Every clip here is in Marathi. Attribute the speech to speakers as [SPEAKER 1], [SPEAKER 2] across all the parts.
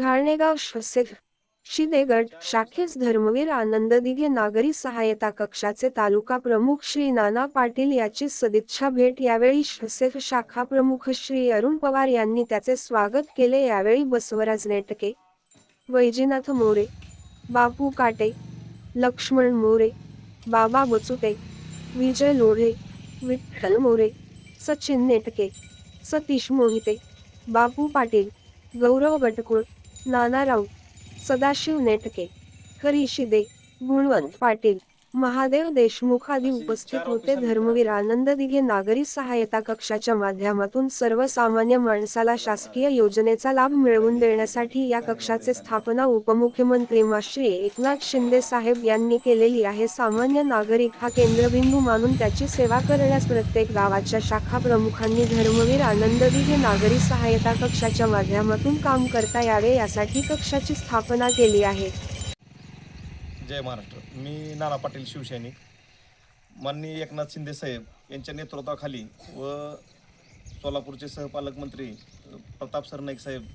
[SPEAKER 1] घाळणेगाव श्वसेफ शिदेगड शाखेस धर्मवीर आनंद दिघे नागरी सहायता कक्षाचे तालुका प्रमुख श्री नाना पाटील याची सदिच्छा भेट यावेळी श्वसेफ शाखा प्रमुख श्री अरुण पवार यांनी त्याचे स्वागत केले. यावेळी बसवराज नेटके वैजीनाथ मोरे बापू काटे लक्ष्मण मोरे बाबा बचुटे विजय लोढे विठ्ठल मोरे सचिन नेटके सतीश मोहिते बापू पाटील गौरव गटकुळ नाना राऊत सदाशिव नेटके हरी शिदे गुणवंत पाटील महादेव देशमुख आदी उपस्थित होते. धर्मवीर आनंद दिघे नागरी सहायता कक्षाच्या माध्यमातून सर्वसामान्य माणसाला शासकीय योजनेचा लाभ मिळवून देण्यासाठी या कक्षाचे स्थापना उपमुख्यमंत्री श्री एकनाथ शिंदे साहेब यांनी केलेली आहे. सामान्य नागरिक हा केंद्रबिंदू मानून त्याची सेवा करण्यास प्रत्येक गावाच्या शाखा प्रमुखांनी धर्मवीर आनंद दिघे नागरी सहायता कक्षाच्या माध्यमातून काम करता यावे यासाठी कक्षाची स्थापना केली आहे.
[SPEAKER 2] जय महाराष्ट्र. मी नाना पाटील शिवसैनिक. माननीय एकनाथ शिंदे साहेब यांच्या नेतृत्वाखाली व सोलापूरचे सहपालकमंत्री प्रताप सरनाईक साहेब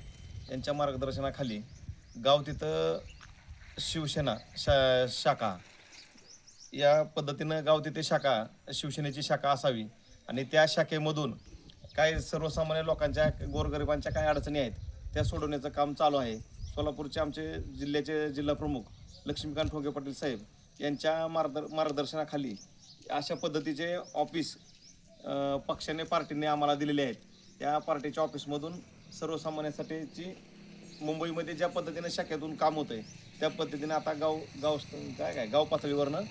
[SPEAKER 2] यांच्या मार्गदर्शनाखाली गाव तिथं शिवसेना शा शाखा या पद्धतीनं गाव तिथे शाखा शिवसेनेची शाखा असावी आणि त्या शाखेमधून काय सर्वसामान्य लोकांच्या गोरगरिबांच्या काय अडचणी आहेत त्या सोडवण्याचं काम चालू आहे. सोलापूरचे आमचे जिल्ह्याचे जिल्हा प्रमुख लक्ष्मीकांत ठोके पाटील साहेब यांच्या मार्गदर मार्गदर्शनाखाली अशा पद्धतीचे ऑफिस पक्षाने पार्टीने आम्हाला दिलेले आहेत. त्या पार्टीच्या ऑफिसमधून सर्वसामान्यांसाठीची मुंबईमध्ये ज्या पद्धतीने शाखेतून काम होतंय त्या पद्धतीने आता गाव गाव काय काय गाव पातळीवरनं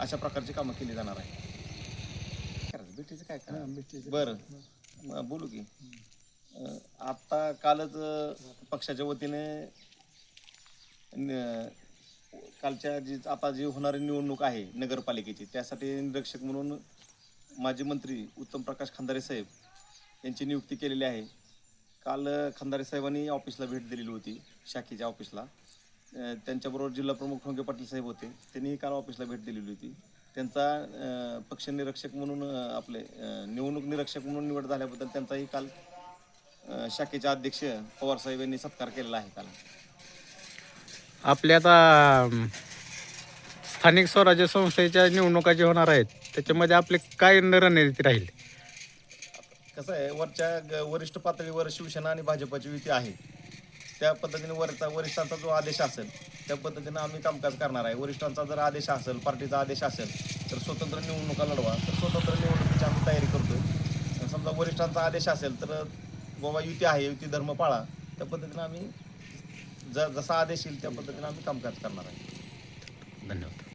[SPEAKER 2] अशा प्रकारची कामं केली जाणार आहे भेटीचं काय बरं. बोलू की. अं, आता कालच पक्षाच्या वतीने कालच्या जी आता जी होणारी निवडणूक आहे नगरपालिकेची त्यासाठी निरीक्षक म्हणून माजी मंत्री उत्तम प्रकाश खंदारे साहेब यांची नियुक्ती केलेली आहे. काल अं, खंदारे साहेबांनी ऑफिसला भेट दिलेली होती शाखेच्या ऑफिसला. त्यांच्याबरोबर जिल्हा प्रमुख ठोंगे पाटील साहेब होते त्यांनीही काल ऑफिसला भेट दिलेली होती. त्यांचा पक्ष निरीक्षक म्हणून आपले निवडणूक निरीक्षक म्हणून निवड झाल्याबद्दल त्यांचाही काल शाखेचे अध्यक्ष पवार साहेब यांनी सत्कार केलेला आहे काल.
[SPEAKER 3] आपल्या आता स्थानिक स्वराज्य संस्थेच्या निवडणुका जे होणार आहेत त्याच्यामध्ये आपले काय रणनीती राहील?
[SPEAKER 2] कसं आहे वरच्या ग- वरिष्ठ पातळीवर शिवसेना आणि भाजपाची युती आहे. त्या पद्धतीने वरचा वरिष्ठांचा जो आदेश असेल त्या पद्धतीने आम्ही कामकाज करणार आहे. वरिष्ठांचा जर आदेश असेल पार्टीचा आदेश असेल तर स्वतंत्र निवडणुका लढवा. तर स्वतंत्र निवडणुकीची आम्ही तयारी करतोय. समजा वरिष्ठांचा आदेश असेल तर बाबा युती आहे युती धर्म पाळा. त्या पद्धतीने आम्ही ज जसा आदेश येईल त्या पद्धतीने आम्ही कामकाज करणार आहे.
[SPEAKER 3] धन्यवाद.